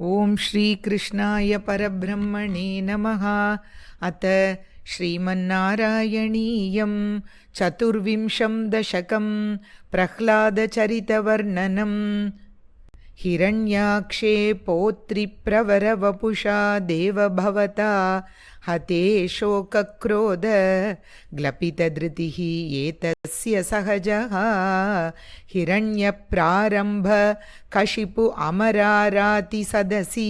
ॐ श्रीकृष्णाय परब्रह्मणे नमः। अथ श्रीमन्नारायणीयं चतुर्विंशं दशकं प्रह्लादचरितवर्णनम् हिरण्याक्षे पौत्रिप्रवरवपुषा देवभवता हते शोकक्रोध ग्लपितधृतिः एतस्य सहजः हिरण्यप्रारम्भ कशिपु अमरारातिसदसि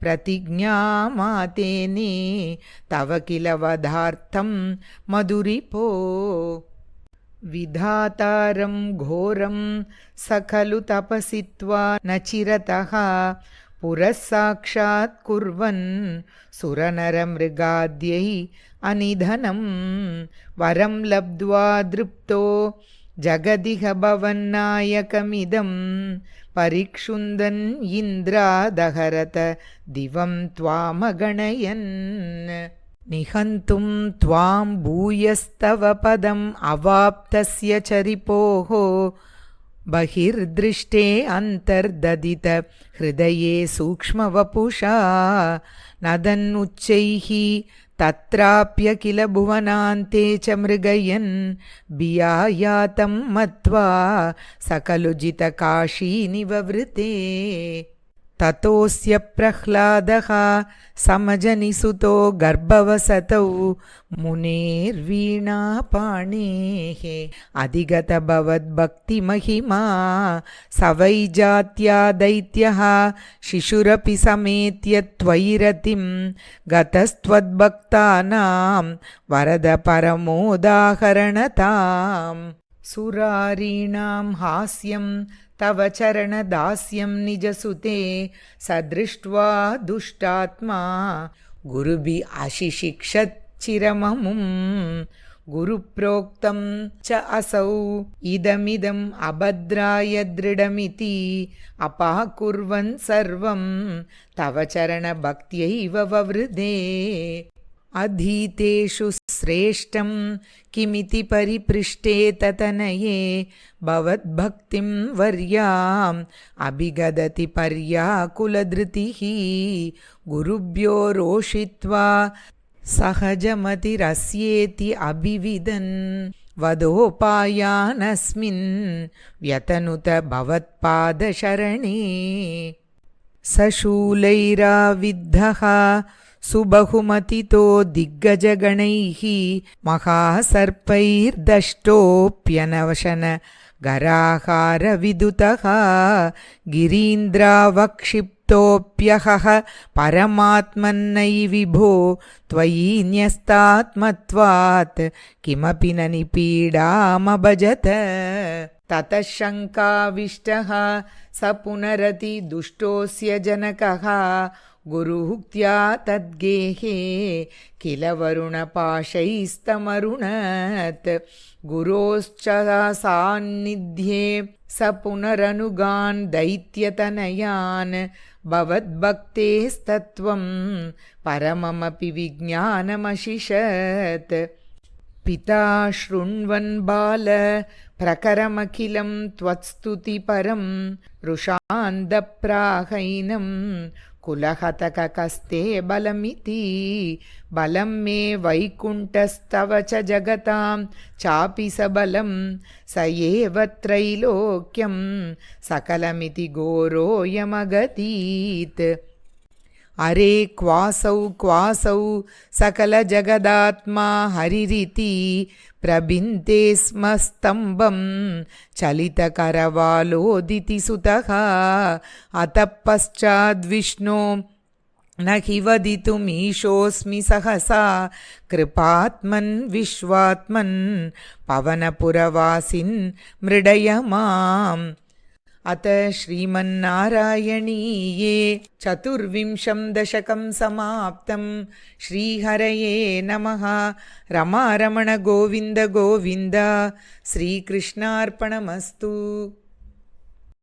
प्रतिज्ञामातेने तव किल वधार्थं मधुरिपो विधातारं घोरं स खलु तपसित्वा न चिरतः। पुरः साक्षात् कुर्वन् सुरनरमृगाद्यै अनिधनं। वरं लब्ध्वा दृप्तो जगदिह भवन्नायकमिदं। परिक्षुन्दन् इन्द्रादहरत दिवं त्वामगणयन् निहन्तुं त्वां भूयस्तव पदम् अवाप्तस्य चरिपोः। बहिर्दृष्टे अन्तर्ददित हृदये सूक्ष्मवपुषा। नदन्नुच्चैः तत्राप्य किल भुवनान्ते च मृगयन् बियायातं मत्वा सकलुजितकाशीनिववृते ततोऽस्य प्रह्लादः समजनिसुतो गर्भवसतौ। मुनेर्वीणापाणेः अधिगतभवद्भक्तिमहिमा स वै जात्या दैत्यः शिशुरपि समेत्य त्वयि रतिं गतस्त्वद्भक्तानां वरद परमोदाहरणताम् सुरारीणां हास्यं तव चरणदास्यं निजसुते स दृष्ट्वा दुष्टात्मा गुरुभिः अशिशिक्षच्चिरममुं गुरुप्रोक्तं च असौ इदमिदम् अभद्राय दृढमिति अपाकुर्वन् सर्वं तव चरणभक्त्यैव ववृधे अधीतेषु श्रेष्ठं किमिति परिपृष्टे ततनये भवद्भक्तिं वर्याम् अभिगदति पर्याकुलधृतिः गुरुभ्यो रोषित्वा सहजमतिरस्येति अभिविदन् वदोपायानस्मिन् व्यतनुत भवत्पादशरणे सशूलैराविद्धः सुबहुमतितो दिग्गजगणैः महासर्पैर्दष्टोऽप्यनवशन गराहारविदुतः गिरीन्द्रावक्षिप्तोऽप्यहः परमात्मन्नै विभो त्वयि न्यस्तात्मत्वात् किमपि न निपीडामभजत। ततः शङ्काविष्टः स पुनरति दुष्टोऽस्य जनकः गुरुहुक्त्या तद्गेहे किल वरुणपाशैस्तमरुणत्। गुरोश्च सान्निध्ये स पुनरनुगान् दैत्यतनयान्। भवद्भक्तेस्तत्त्वं परममपि विज्ञानमशिषत्। पिता शृण्वन् बाल प्रकरमखिलं त्वत्स्तुतिपरं। रुषान्दप्राहैनं కులహతకస్తే బలమితి. బలం మే వైకుంఠస్తవ చ జగతాం. చాపి సబలం సయేవ త్రైలోక్యం. సకలమితి ఘోరోయమగతీత్ अरे क्वासौ क्वासौ सकलजगदात्मा हरिरिति प्रबिन्ते स्म स्तम्भं चलितकरवालोदिति सुतः। अतः पश्चाद्विष्णो न हि वदितुमीशोऽस्मि सहसा। कृपात्मन् विश्वात्मन् पवनपुरवासिन् मृडय माम् अथ श्रीमन्नारायणीये चतुर्विंशं दशकं समाप्तं। श्रीहरये नमः। गोविन्द गोविन्द। श्रीकृष्णार्पणमस्तु